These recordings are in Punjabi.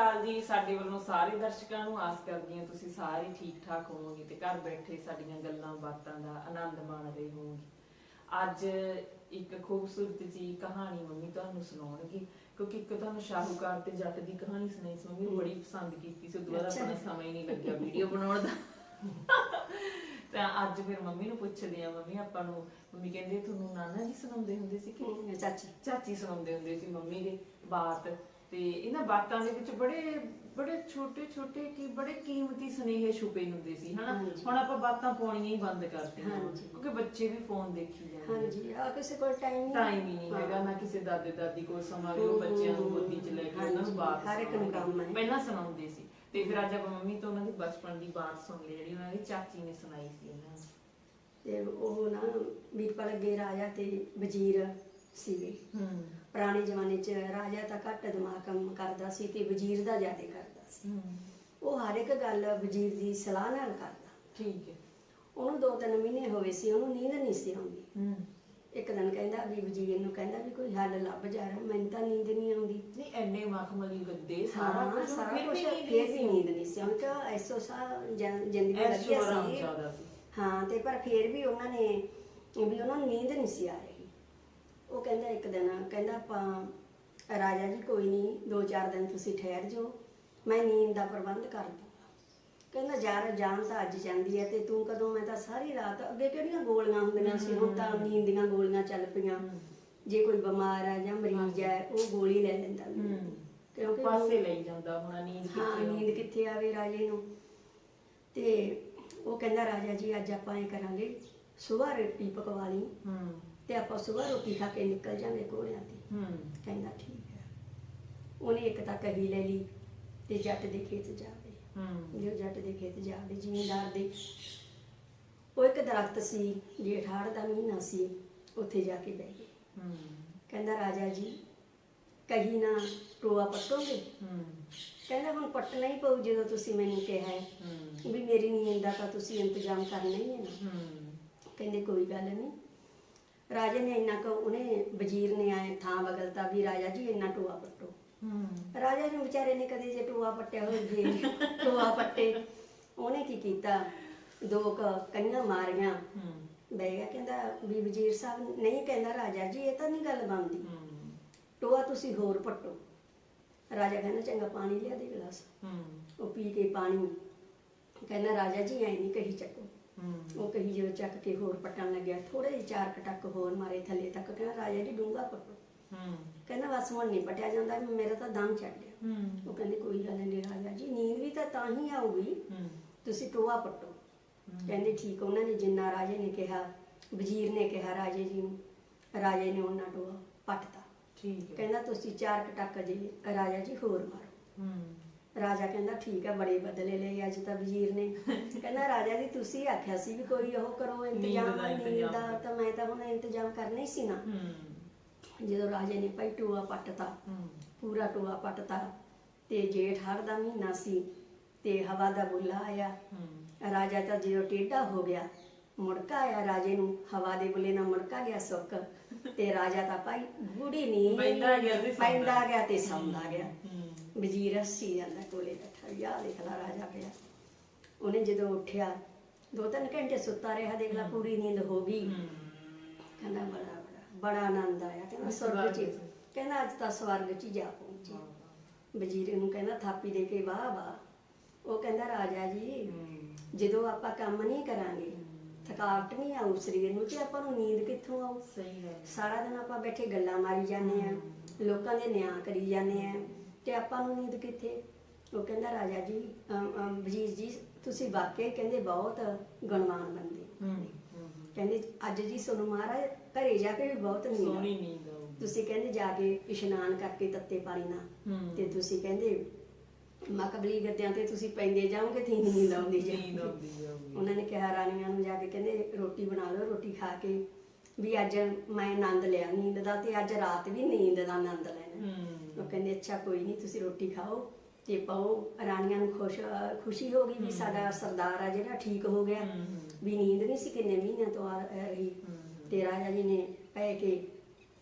ਅਕਾਲ ਜੀ ਸਾਡੇ ਵੱਲੋਂ ਸਾਰੇ ਦਰਸ਼ਕਾਂ ਨੂੰ ਆਸ ਕਰਦੀ ਹਾਂ ਤੁਸੀਂ ਸਾਰੇ ਠੀਕ ਠਾਕ ਹੋਵੋਗੇ ਤੇ ਘਰ ਬੈਠੇ ਸਾਡੀਆਂ ਗੱਲਾਂ ਬਾਤਾਂ ਦਾ ਆਨੰਦ ਮਾਣ ਰਹੇ ਹੋਵੋਗੇ। ਅੱਜ ਇੱਕ ਖੂਬਸੂਰਤ ਜੀ ਕਹਾਣੀ ਮੰਮੀ ਤੁਹਾਨੂੰ ਸੁਣਾਉਣਗੇ ਕਿਉਂਕਿ ਇੱਕ ਤੁਹਾਨੂੰ ਸ਼ਾਹੂਕਾਰ ਤੇ ਜੱਟ ਦੀ ਕਹਾਣੀ ਸੁਣਾਈ ਸੀ ਮੰਮੀ ਬੜੀ ਪਸੰਦ ਕੀਤੀ ਸੀ ਅੱਛਾ। ਆਪਣਾ ਸਮਾਂ ਹੀ ਨਹੀਂ ਲੱਗਿਆ ਵੀਡੀਓ ਬਣਾਉਣ ਦਾ। ਤਾਂ ਅੱਜ ਫਿਰ ਮੰਮੀ ਨੂੰ ਪੁੱਛਦੇ ਆ ਮੰਮੀ ਆਪਾਂ ਨੂੰ ਮੰਮੀ ਕਹਿੰਦੇ ਤੁਹਾਨੂੰ ਨਾਨਾ ਜੀ ਸੁਣਾਉਂਦੇ ਹੁੰਦੇ ਸੀ ਕਿ ਚਾਚੀ। ਚਾਚੀ ਸੁਣਾਉਂਦੇ ਹੁੰਦੇ ਸੀ ਮੰਮੀ ਦੇ ਬਾਤ। ਤੇ ਇਹਨਾਂ ਬਾਤਾਂ ਦੇ ਵਿੱਚ ਬੜੇ ਬੜੇ ਛੋਟੇ ਛੋਟੇ ਕੀ ਬੜੇ ਕੀਮਤੀ ਸੁਨੇਹੇ ਛੁਪੇ ਹੁੰਦੇ ਸੀ ਹਨਾ ਹਾਂਜੀ। ਹੁਣ ਆਪਾਂ ਬਾਤਾਂ ਪਾਉਣੀਆਂ ਹੀ ਬੰਦ ਕਰਤੀਆਂ ਹਾਂਜੀ। ਕਿਉਂਕਿ ਬੱਚੇ ਵੀ ਫੋਨ ਦੇਖੀ ਜਾਂਦੇ ਹਾਂਜੀ ਆ ਕਿਸੇ ਕੋਲ ਟਾਈਮ ਨਹੀਂ ਟਾਈਮ ਹੀ ਨਹੀਂ ਹੈਗਾ। ਨਾ ਕਿਸੇ ਦਾਦੇ ਦਾਦੀ ਕੋਲ ਸਮਾਂ ਵੀ ਉਹ ਬੱਚਿਆਂ ਨੂੰ ਗੋਦੀ 'ਚ ਲੈ ਕੇ ਉਹਨਾਂ ਨੂੰ ਬਾਤ ਹਰ ਇੱਕ ਨੂੰ ਸੁਣਾਉਣਗੇ। ਕੰਮ ਹੈ। ਪਹਿਲਾਂ ਸੁਣਾਉਂਦੇ ਸੀ ਤੇ ਫਿਰ ਅੱਜ ਆਪਾਂ ਮੰਮੀ ਤੋਂ ਉਹਨਾਂ ਦੀ ਬਚਪਨ ਦੀ ਬਾਤ ਸੁਣ ਲਈ ਜਿਹੜੀ ਉਹਨਾਂ ਦੀ ਚਾਚੀ ਨੇ ਸੁਣਾਈ ਸੀ ਇਹਨਾਂ ਨੂੰ ਤੇ ਉਹ ਨਾ ਵੀਰਪਾਲ ਅੱਗੇ ਰਾਜਾ ਤੇ ਵਜ਼ੀਰ ਸੀਗੇ। ਹੂੰ। ਪੁਰਾਣੇ ਜ਼ਮਾਨੇ 'ਚ ਰਾਜਾ ਤਾਂ ਘੱਟ ਦਿਮਾਗ ਕੰਮ ਕਰਦਾ ਸੀ ਤੇ ਵਜ਼ੀਰ ਦਾ ਜ਼ਿਆਦਾ ਕਰਦਾ ਸੀ। ਹੂੰ। ਉਹ ਹਰ ਇੱਕ ਗੱਲ ਵਜ਼ੀਰ ਦੀ ਸਲਾਹ ਨਾਲ ਕਰਦਾ। ਠੀਕ ਹੈ। ਉਹਨੂੰ ਦੋ ਤਿੰਨ ਮਹੀਨੇ ਹੋਏ ਸੀ ਉਹਨੂੰ ਨੀਂਦ ਨਹੀਂ ਸੀ ਆਉਂਦੀ। ਹੂੰ। ਇੱਕ ਦਿਨ ਕਹਿੰਦਾ ਵੀ ਵਜ਼ੀਰ ਨੂੰ ਕਹਿੰਦਾ ਵੀ ਕੋਈ ਹੱਲ ਲੱਭ ਜਾ ਰਿਹਾ ਮੈਨੂੰ ਤਾਂ ਨੀਂਦ ਨਹੀਂ ਆਉਂਦੀ। ਨਹੀਂ ਐਨੇ ਮਖਮਲੀ ਗੱਦੇ ਸਾਰਾ ਕੁਝ ਸਾਰਾ ਫਿਰ ਕੁਝ ਵੀ ਨਹੀਂ ਫੇਰ ਵੀ ਨੀਂਦ ਨਹੀਂ ਸੀ ਉਹਨੂੰ ਕਿਹਾ ਐਸੋ ਸਾ ਜ਼ਿੰਦਗੀ ਵਧੀਆ ਆਰਾਮ ਸੀ ਜ਼ਿਆਦਾ ਸੀ। ਹਾਂ ਤੇ ਪਰ ਫੇਰ ਵੀ ਉਹਨਾਂ ਨੇ ਵੀ ਉਹਨਾਂ ਨੂੰ ਨੀਂਦ ਨਹੀਂ ਸੀ ਆ ਰਹੀ। ਉਹ ਕਹਿੰਦਾ ਇੱਕ ਦਿਨ ਕਹਿੰਦਾ ਆਪਾਂ ਰਾਜਾ ਜੀ ਕੋਈ ਨਹੀਂ ਦੋ ਚਾਰ ਦਿਨ ਤੁਸੀਂ ਠਹਿਰ ਜਾਓ ਮੈਂ ਨੀਂਦ ਦਾ ਪ੍ਰਬੰਧ ਕਰ ਦੂੰਗਾ। ਕਹਿੰਦਾ ਯਾਰ ਜਾਨ ਤਾਂ ਅੱਜ ਜਾਂਦੀ ਹੈ ਤੇ ਤੂੰ ਕਦੋਂ ਮੈਂ ਤਾਂ ਸਾਰੀ ਰਾਤ ਅੱਗੇ ਕਿਹੜੀਆਂ ਗੋਲੀਆਂ ਹੁੰਦੀਆਂ ਸੀ ਹੁਣ ਤਾਂ ਨੀਂਦ ਦੀਆਂ ਗੋਲੀਆਂ ਚੱਲ ਪਈਆਂ। ਜੇ ਕੋਈ ਬਿਮਾਰ ਆ ਜਾਂ ਮਰੀਜ਼ ਹੈ ਉਹ ਗੋਲੀ ਲੈ ਲੈਂਦਾ। ਕਿਉਂਕਿ ਪਾਸੇ ਲਈ ਜਾਂਦਾ ਹੁਣ ਨੀਂਦ ਕਿੱਥੇ ਨੀਂਦ ਕਿੱਥੇ ਆਵੇ ਰਾਜੇ ਨੂੰ। ਤੇ ਉਹ ਕਹਿੰਦਾ ਰਾਜਾ ਜੀ ਅੱਜ ਆਪਾਂ ਇਹ ਕਰਾਂਗੇ ਸਵੇਰ ਰੋਟੀ ਪਕਵਾ ਲਈ। ਹੂੰ। ਤੇ ਆਪਾਂ ਸਵੇਰ ਰੋਟੀ ਖਾ ਕੇ ਨਿਕਲ ਜਾਂਗੇ ਘੋੜਿਆਂ ਤੇ। ਹੂੰ। ਕਹਿੰਦਾ ਠੀਕ ਹੈ। ਉਹਨੇ ਇੱਕ ਤਾਂ ਕਹੀ ਲੈ ਲਈ ਤੇ ਜੱਟ ਦੇ ਖੇਤ ਜਾ ਵੜੇ ਹੂੰ। ਜੋ ਜੱਟ ਦੇ ਖੇਤ ਜਾ ਵੜੇ ਜ਼ਿਮੀਂਦਾਰ ਦੇ। ਉਹ ਇੱਕ ਦਰਖਤ ਸੀ ਜੇਠਾੜ ਦਾ ਮਹੀਨਾ ਸੀ ਉੱਥੇ ਜਾ ਕੇ ਬਹਿ ਗਏ। ਹੂੰ। ਕਹਿੰਦਾ ਰਾਜਾ ਜੀ ਕਹੀ ਨਾ ਟੋਆ ਪੱਟੋਗੇ? ਹੂੰ। ਕਹਿੰਦਾ ਹੁਣ ਪੱਟਣਾ ਹੀ ਪਊ ਜਦੋਂ ਤੁਸੀਂ ਮੈਨੂੰ ਕਿਹਾ ਹੂੰ। ਵੀ ਮੇਰੀ ਨੀਂਦ ਦਾ ਤਾਂ ਤੁਸੀਂ ਇੰਤਜ਼ਾਮ ਕਰਨਾ ਹੀ ਹੈ ਨਾ। ਹੂੰ। ਕਹਿੰਦੇ ਕੋਈ ਗੱਲ ਨਹੀਂ ਰਾਜੇ ਨੇ ਇੰਨਾ ਕੁ ਉਹਨੇ ਵਜ਼ੀਰ ਨੇ ਆਏ ਥਾਂ ਬਗਲਤਾ ਵੀ ਰਾਜਾ ਜੀ ਇੰਨਾ ਟੋਆ ਪੱਟੋ। ਹੂੰ। ਰਾਜਾ ਨੇ ਵਿਚਾਰੇ ਨੇ ਕਦੇ ਜੇ ਟੋਆ ਪੱਟਿਆ ਹੋਵੇ ਜੇ ਟੋਆ ਪੱਟੇ। ਉਹਨੇ ਕੀ ਕੀਤਾ? ਦੋ ਕ ਕੰਨਾਂ ਮਾਰੀਆਂ। ਹੂੰ। ਬਹਿ ਗਿਆ ਕਹਿੰਦਾ ਵੀ ਵਜ਼ੀਰ ਸਾਹਿਬ ਨਹੀਂ ਕਹਿੰਦਾ ਰਾਜਾ ਜੀ ਇਹ ਤਾਂ ਨਹੀਂ ਗੱਲ ਬਣਦੀ। ਹੂੰ। ਟੋਆ ਤੁਸੀਂ ਹੋਰ ਪੱਟੋ। ਰਾਜਾ ਕਹਿੰਦਾ ਚੰਗਾ ਪਾਣੀ ਲਿਆ ਦੇ ਗਲਾਸ। ਹੂੰ। ਉਹ ਪੀ ਕੇ ਪਾਣੀ। ਕਹਿੰਦਾ ਰਾਜਾ ਜੀ ਐ ਨਹੀਂ ਕਹੀ ਚੱਕੋ। ਹੂੰ। ਉਹ ਕਹੀ ਜਦੋਂ ਚੱਕ ਕੇ ਹੋਰ ਪੱਟਣ ਲੱਗਿਆ ਥੋੜੇ ਜਿਹੇ ਚਾਰ ਕਟੱਕ ਹੋਰ ਮਾਰੇ ਥੱਲੇ ਤੱਕ ਕਹਿੰਦਾ ਰਾਜਾ ਜੀ ਡੂੰਗਾ ਪੱਟੋ। ਹੂੰ। ਕਹਿੰਦਾ ਬਸ ਹੁਣ ਨਹੀਂ ਪਟਿਆ ਜਾਂਦਾ ਵੀ ਮੇਰਾ ਤਾਂ ਦਮ ਚੜ ਗਿਆ। ਹੂੰ। ਉਹ ਕਹਿੰਦੇ ਕੋਈ ਗੱਲ ਨਹੀਂ ਰਾਜਾ ਜੀ ਨੀਂਦ ਵੀ ਤਾਂ ਤਾਂ ਹੀ ਆਊਗੀ। ਹੂੰ। ਤੁਸੀਂ ਟੋਆ ਪੱਟੋ। ਕਹਿੰਦੇ ਠੀਕ ਉਹਨਾਂ ਨੇ ਜਿੰਨਾ ਰਾਜੇ ਨੇ ਕਿਹਾ ਵਜ਼ੀਰ ਨੇ ਕਿਹਾ ਰਾਜੇ ਜੀ ਨੂੰ ਰਾਜੇ ਨੇ ਉਹਨਾਂ ਟੋਆ ਪੱਟਤਾ। ਠੀਕ ਕਹਿੰਦਾ ਤੁਸੀਂ ਚਾਰ ਕਟੱਕ ਜੀ ਰਾਜਾ ਜੀ ਹੋਰ ਮਾਰੋ। ਹੂੰ। ਰਾਜਾ ਕਹਿੰਦਾ ਠੀਕ ਹੈ ਬੜੇ ਬਦਲੇ ਲਏ ਅੱਜ ਤਾਂ ਵਜ਼ੀਰ ਨੇ। ਕਹਿੰਦਾ ਰਾਜਾ ਜੀ ਤੁਸੀਂ ਆਖਿਆ ਸੀ ਵੀ ਕੋਈ ਉਹ ਕਰੋ ਇੰਤਜ਼ਾਮ ਇੰਤਜ਼ਾਮ ਦਾ ਤਾਂ ਮੈਂ ਤਾਂ ਹੁਣ ਇੰਤਜ਼ਾਮ ਕਰਨਾ ਹੀ ਸੀ ਨਾ। ਜਦੋਂ ਰਾਜੇ ਨੇ ਭਾਈ ਟੋਆ ਪੱਟਤਾ ਪੂਰਾ ਟੋਆ ਪੱਟਤਾ ਤੇ ਜੇਠ ਹੜ ਦਾ ਮਹੀਨਾ ਸੀ ਤੇ ਹਵਾ ਦਾ ਬੁੱਲਾ ਆਇਆ। ਰਾਜਾ ਤਾਂ ਜਦੋਂ ਟੇਢਾ ਹੋ ਗਿਆ ਮੁੜਕਾ ਆਇਆ ਰਾਜੇ ਨੂੰ ਹਵਾ ਦੇ ਬੁੱਲੇ ਨਾਲ ਮੁੜਕਾ ਗਿਆ ਸੁੱਕ। ਤੇ ਰਾਜਾ ਤਾਂ ਭਾਈ ਬੁੜੀ ਨਹੀਂ ਪੈਂਦਾ ਗਿਆ ਤੇ ਸੌਂਦਾ। ਗਿਆ ਵਜ਼ੀਰ ਹੱਸੀ ਜਾਂਦਾ ਕੋਲੇ ਬੈਠਾ ਆਹ ਦੇਖ ਲਾ ਰਾਜਾ ਪਿਆ। ਉਹਨੇ ਜਦੋਂ ਉੱਠਿਆ ਦੋ ਤਿੰਨ ਘੰਟੇ ਸੁੱਤਾ ਰਿਹਾ ਦੇਖ ਲਾ ਪੂਰੀ ਨੀਂਦ ਹੋ ਗਈ। ਕਹਿੰਦਾ ਬੜਾ ਬੜਾ ਬੜਾ ਆਨੰਦ ਆਇਆ। ਕਹਿੰਦਾ ਸਵਰਗ ਚ ਕਹਿੰਦਾ ਅੱਜ ਤਾਂ ਸਵਰਗ ਚ ਹੀ ਜਾ ਪਹੁੰਚੇ। ਵਜ਼ੀਰ ਨੂੰ ਕਹਿੰਦਾ ਥਾਪੀ ਦੇ ਕੇ ਵਾਹ ਵਾਹ। ਉਹ ਕਹਿੰਦਾ ਰਾਜਾ ਜੀ ਜਦੋਂ ਆਪਾਂ ਕੰਮ ਨਹੀਂ ਕਰਾਂਗੇ ਥਕਾਵਟ ਨਹੀਂ ਆਊ ਸਰੀਰ ਨੂੰ ਤੇ ਆਪਾਂ ਨੂੰ ਨੀਂਦ ਕਿੱਥੋਂ ਆਊ? ਸਹੀ ਹੈ। ਸਾਰਾ ਦਿਨ ਆਪਾਂ ਬੈਠੇ ਗੱਲਾਂ ਮਾਰੀ ਜਾਂਦੇ ਆ ਲੋਕਾਂ ਦੇ ਨਿਆਂ ਕਰੀ ਜਾਂਦੇ ਆ ਤੇ ਆਪਾਂ ਨੂੰ ਨੀਂਦ ਕਿੱਥੇ? ਉਹ ਕਹਿੰਦਾ ਰਾਜਾ ਜੀ ਵਜ਼ੀਰ ਜੀ ਤੁਸੀਂ ਵਾਕਈ ਕਹਿੰਦੇ ਬਹੁਤ ਗੁਣਵਾਨ ਬੰਦੇ ਕਹਿੰਦੇ ਅੱਜ ਜੀ ਤੁਹਾਨੂੰ ਮਹਾਰਾਜ ਘਰੇ ਜਾ ਕੇ ਵੀ ਬਹੁਤ ਨੀਂਦ। ਸੋਹਣੀ ਨੀਂਦ ਤੁਸੀਂ ਕਹਿੰਦੇ ਜਾ ਕੇ ਇਸ਼ਨਾਨ ਕਰਕੇ ਤੱਤੇ ਪਾਣੀ ਨਾਲ। ਤੇ ਤੁਸੀਂ ਕਹਿੰਦੇ ਮਕਬਲੀ ਗੱਦਿਆਂ ਤੇ ਤੁਸੀਂ ਪੈਂਦੇ ਜਾਓਗੇ ਤੇ ਨੀਂਦ ਆਉਂਦੀ ਜਾਊਗੀ। ਉਹਨਾਂ ਨੇ ਕਿਹਾ ਰਾਣੀਆਂ ਨੂੰ ਜਾ ਕੇ ਕਹਿੰਦੇ ਰੋਟੀ ਬਣਾ ਲਓ ਰੋਟੀ ਖਾ ਕੇ ਵੀ ਅੱਜ ਮੈਂ ਆਨੰਦ ਲਿਆ ਨੀਂਦ ਦਾ ਤੇ ਅੱਜ ਰਾਤ ਵੀ ਨੀਂਦ ਦਾ ਆਨੰਦ ਲੈਣਾ। ਹੂੰ। ਉਹ ਕਹਿੰਦੇ ਅੱਛਾ ਕੋਈ ਨਹੀਂ ਤੁਸੀਂ ਰੋਟੀ ਖਾਓ ਤੇ ਪਾਓ। ਰਾਣੀਆਂ ਨੂੰ ਖੁਸ਼ ਖੁਸ਼ੀ ਹੋ ਗਈ ਵੀ ਸਾਡਾ ਸਰਦਾਰ ਆ ਜਿਹੜਾ ਠੀਕ ਹੋ ਗਿਆ। ਹੂੰ ਵੀ ਨੀਂਦ ਨਹੀਂ ਸੀ ਕਿੰਨੇ ਮਹੀਨਿਆਂ ਤੋਂ ਆ ਰਹੀ। ਹੂੰ ਤੇ ਰਾਜਾ ਜੀ ਨੇ ਪੈ ਕੇ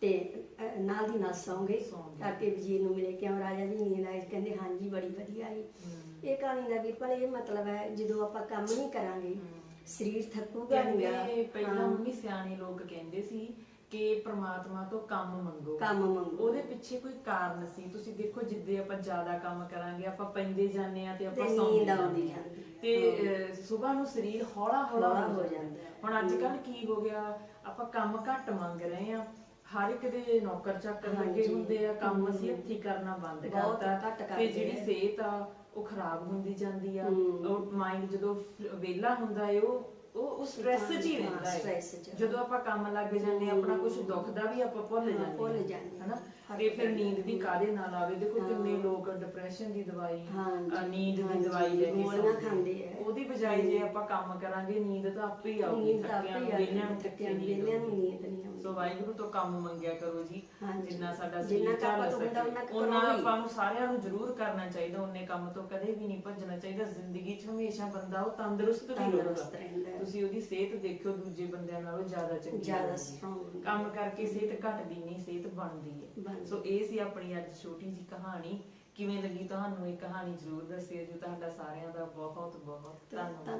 ਤੇ ਨਾਲ ਦੀ ਨਾਲ ਸੌਂਗੇ ਸੌਂ ਗਏ। ਤਾਂ ਕਿ ਵਜ਼ੀਰ ਨੂੰ ਮਿਲੇ ਕਿਉਂ? ਰਾਜਾ ਜੀ ਨੀਂਦ ਆਈ ਕਹਿੰਦੇ ਹਾਂਜੀ ਬੜੀ ਵਧੀਆ ਆਈ ਹਮ। ਇਹ ਕਹਾਣੀ ਦਾ ਵੀਰਪਾਲ ਇਹ ਮਤਲਬ ਹੈ ਜਦੋਂ ਆਪਾਂ ਕੰਮ ਨਹੀਂ ਕਰਾਂਗੇ ਸਰੀਰ ਥੱਕੂਗਾ ਨਹੀਂ ਕਹਿੰਦੇ ਪਹਿਲਾਂ ਮੰਮੀ ਸਿਆਣੇ ਲੋਕ ਕਹਿੰਦੇ ਸੀ ਕਿ ਪ੍ਰਮਾਤਮਾ ਤੋਂ ਕੰਮ ਮੰਗੋ। ਕੰਮ ਮੰਗੋ। ਉਹਦੇ ਪਿੱਛੇ ਕੋਈ ਕਾਰਨ ਸੀ? ਤੁਸੀਂ ਦੇਖੋ ਜਿੱਦੇ ਆਪਾਂ ਜ਼ਿਆਦਾ ਕੰਮ ਕਰਾਂਗੇ ਆਪਾਂ ਪੈਂਦੇ ਜਾਂਦੇ ਆ ਤੇ ਆਪਾਂ ਸੌਂਦੇ ਜਾਂਦੇ ਆ। ਤੇ ਸਵੇਰ ਨੂੰ ਸਰੀਰ ਹੌਲਾ ਹੌਲਾ ਹੋ ਜਾਂਦਾ। ਹੁਣ ਅੱਜ ਕੱਲ ਕੀ ਹੋ ਗਿਆ? ਆਪਾਂ ਕੰਮ ਘੱਟ ਮੰਗ ਰਹੇ ਆ ਹਰ ਇੱਕ ਦੇ ਨੌਕਰ ਚਾਕਰ ਲੱਗੇ। ਹੁੰਦੇ ਆ। ਕੰਮ। ਅਸੀਂ ਹੱਥੀ ਕਰਨਾ ਬੰਦ ਕਰਤਾ। ਤੇ ਜਿਹੜੀ। ਸਿਹਤ ਆ ਉਹ ਖਰਾਬ ਹੁੰਦੀ ਜਾਂਦੀ ਆ ਹਮ। ਉਹ ਮਾਈਂਡ ਜਦੋਂ ਵਿਹਲਾ ਹੁੰਦਾ ਹੈ ਉਹ ਉਹ ਉਹ ਸਟ੍ਰੈਸ 'ਚ ਹੀ ਹਾਂ, ਰਹਿੰਦਾ ਹੈ stress 'ਚ। ਜਦੋਂ ਆਪਾਂ ਕੰਮ ਲੱਗ ਜਾਂਦੇ ਹਾਂ, ਆਪਣਾ ਕੁਝ ਦੁੱਖ ਦਾ ਵੀ ਆਪਾਂ ਭੁੱਲ ਹਾਂ, ਜਾਂਦੇ ਭੁੱਲ ਹਾਂ, ਜਾਂਦੇ ਹਾਂ। ਹਨਾ ਤੇ ਫਿਰ ਨੀਂਦ ਵੀ ਕਾਦੇ ਨਾਲ ਆਵੇ ਦੇਖੋ ਹਾਂ। ਕਿੰਨੇ ਲੋਕ ਡਿਪਰੈਸ਼ਨ ਦੀ ਦਵਾਈ ਅ, ਨੀਂਦ ਦੀ ਦਵਾਈ ਲੈ ਕੇ ਗੋਲੀਆਂ ਸੌਂਦੇ ਖਾਂਦੇ ਆ। ਉਹਦੀ ਬਜਾਏ ਜੇ ਆਪਾਂ ਕੰਮ ਕਰਾਂਗੇ ਨੀਂਦ ਤਾਂ ਆਪੇ ਹੀ ਆਊਗੀ ਨੀਂਦ ਆਪੇ ਥੱਕਿਆਂ ਨੂੰ ਹੀ ਵਿਹਲਿਆਂ ਆਉਂਦੀ ਨੂੰ ਥੱਕਿਆਂ ਨੂੰ ਨੀਂਦ ਵਿਹਲਿਆਂ ਨੂੰ ਆਊਗੀ। ਨੀਂਦ ਨਹੀਂ ਆਉਂਦੀ ਸੋ ਵਾਹਿਗੁਰੂ ਤੋਂ ਕੰਮ ਮੰਗਿਆ ਕਰੋ ਜੀ ਹਾਂਜੀ। ਜਿੰਨਾ ਸਾਡਾ ਜਿੰਨਾ ਸਰੀਰ ਚੱਲ ਤੋਂ ਹੁੰਦਾ, ਸਕੇ ਉਹਨਾਂ ਹੀ। ਆਪਾਂ ਨੂੰ ਸਾਰਿਆਂ ਨੂੰ ਜ਼ਰੂਰ ਕਰਨਾ ਚਾਹੀਦਾ ਉਹਨੇ ਕੰਮ ਤੋਂ ਕਦੇ ਵੀ ਨਹੀਂ ਭੱਜਣਾ ਚਾਹੀਦਾ ਜ਼ਿੰਦਗੀ 'ਚ ਹਮੇਸ਼ਾ ਬੰਦਾ ਉਹ ਤੰਦਰੁਸਤ ਵੀ ਤੰਦਰੁਸਤ ਰਹੂਗਾ ਰਹਿੰਦਾ ਹੈ। ਤੁਸੀਂ ਉਹਦੀ ਸਿਹਤ ਦੇਖਿਓ ਦੂਜੇ ਬੰਦਿਆਂ ਨਾਲੋਂ ਜ਼ਿਆਦਾ ਚੰਗੀ ਜ਼ਿਆਦਾ ਹੋਊਗੀ। strong ਹੁੰਦੀ ਕੰਮ ਕਰਕੇ ਸਿਹਤ ਘਟਦੀ ਨਹੀਂ ਸਿਹਤ ਬਣਦੀ ਹੈ। ਸੋ ਇਹ ਸੀ ਆਪਣੀ ਅੱਜ ਛੋਟੀ ਜੀ ਕਹਾਣੀ। ਕਿਵੇਂ ਲੱਗੀ ਤੁਹਾਨੂੰ ਇਹ ਕਹਾਣੀ? ਜ਼ਰੂਰ ਦੱਸਿਓ ਜੀ। ਤੁਹਾਡਾ ਸਾਰਿਆਂ ਦਾ ਬਹੁਤ ਬਹੁਤ ਧੰਨਵਾਦ।